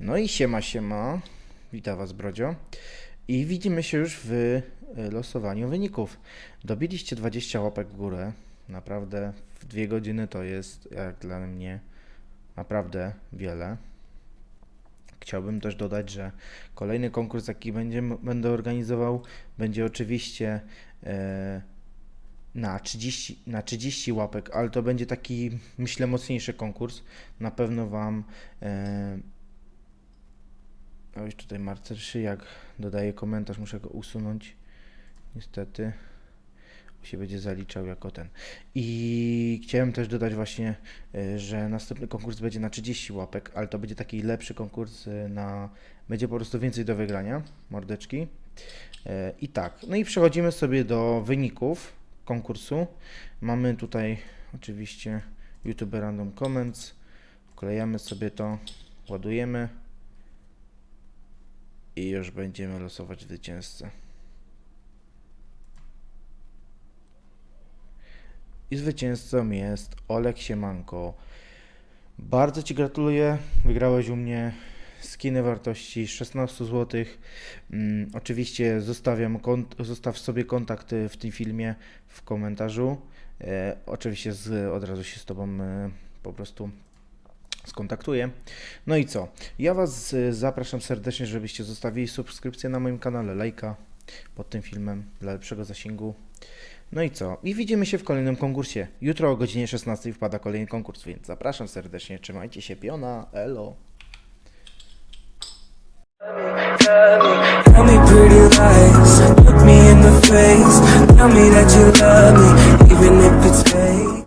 No i siema, siema. Witam Was, Brodzio. I widzimy się już w y, losowaniu wyników. Dobiliście 20 łapek w górę. Naprawdę w dwie godziny to jest, jak dla mnie, naprawdę wiele. Chciałbym też dodać, że kolejny konkurs, jaki będzie, będę organizował, będzie oczywiście e, na 30, na 30 łapek, ale to będzie taki, myślę, mocniejszy konkurs. Na pewno Wam e, Oj, tutaj Marcel Szyjak dodaje komentarz, muszę go usunąć. Niestety. Się będzie zaliczał jako ten. I chciałem też dodać właśnie, y, że następny konkurs będzie na 30 łapek, ale to będzie taki lepszy konkurs y, na... Będzie po prostu więcej do wygrania, mordeczki. Y, I tak, no i przechodzimy sobie do wyników konkursu. Mamy tutaj oczywiście YouTube Random Comments. Wklejamy sobie to, ładujemy i już będziemy losować zwycięzcę. I zwycięzcą jest Olek Siemanko. Bardzo Ci gratuluję. Wygrałeś u mnie skiny wartości 16 zł. Mm, oczywiście zostawiam zostaw sobie kontakt w tym filmie w komentarzu. E, oczywiście z, od razu się z Tobą e, po prostu skontaktuję. No i co? Ja Was y, zapraszam serdecznie, żebyście zostawili subskrypcję na moim kanale, lajka pod tym filmem dla lepszego zasięgu. No i co? I widzimy się w kolejnym konkursie. Jutro o godzinie 16 wpada kolejny konkurs, więc zapraszam serdecznie. Trzymajcie się, piona, elo. Tell me pretty lies, look me in the face. Tell me that you love me,